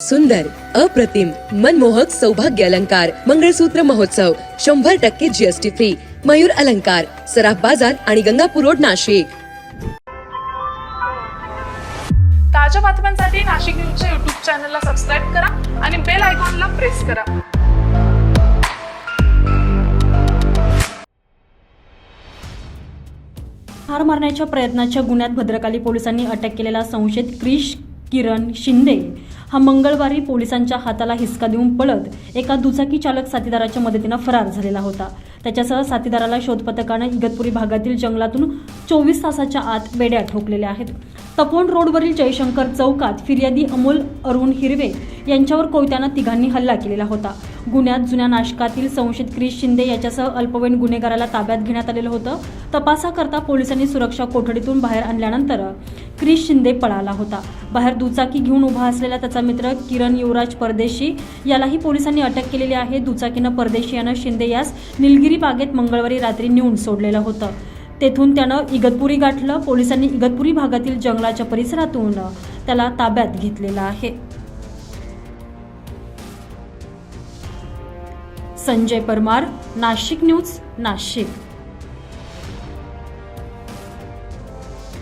सुंदर अप्रतिम मनमोहक सौभाग्य अलंकार मंगळसूत्र महोत्सव शंभर टक्के जीएसटी फ्री मयूर अलंकार सराफ बाजार आणि गंगापूर रोड नाशिक. ताज्या बातम्यांसाठी नाशिक न्यूजच्या युट्यूब चॅनलला सबस्क्राईब करा आणि बेल आयकॉनला प्रेस करा. ठार मारण्याच्या प्रयत्नाच्या गुन्ह्यात भद्रकाली पोलिसांनी अटक केलेला संशयित क्रिश किरण शिंदे. हा मंगळवारी पोलिसांच्या हाताला हिसका देऊन पळत एका दुचाकी चालक साथीदाराच्या मदतीनं फरार झालेला होता. त्याच्यासह साथीदाराला शोध पथकानं इगतपुरी भागातील जंगलातून चोवीस तासाच्या आत बेड्या ठोकलेल्या आहेत. तपोन रोडवरील जयशंकर चौकात फिर्यादी अमोल अरुण हिरवे यांच्यावर कोयत्यानं तिघांनी हल्ला केलेला होता. गुन्ह्यात जुन्या नाशकातील संशयित क्रिश शिंदे याच्यासह अल्पवयीन गुन्हेगाराला ताब्यात घेण्यात आलेलं होतं. तपासाकरता पोलिसांनी सुरक्षा कोठडीतून बाहेर आणल्यानंतर क्रिश शिंदे पळाला होता. बाहेर दुचाकी घेऊन उभा असलेला त्याचा मित्र किरण युवराज परदेशी यालाही पोलिसांनी अटक केलेली आहे. दुचाकीनं परदेशी यानं शिंदे यास निलगिरी बागेत मंगळवारी रात्री नेऊन सोडलेलं होतं. तेथून त्यानं इगतपुरी गाठलं. पोलिसांनी इगतपुरी भागातील जंगलाच्या परिसरातून त्याला ताब्यात घेतलेलं आहे. संजय परमार नाशिक न्यूज नाशिक.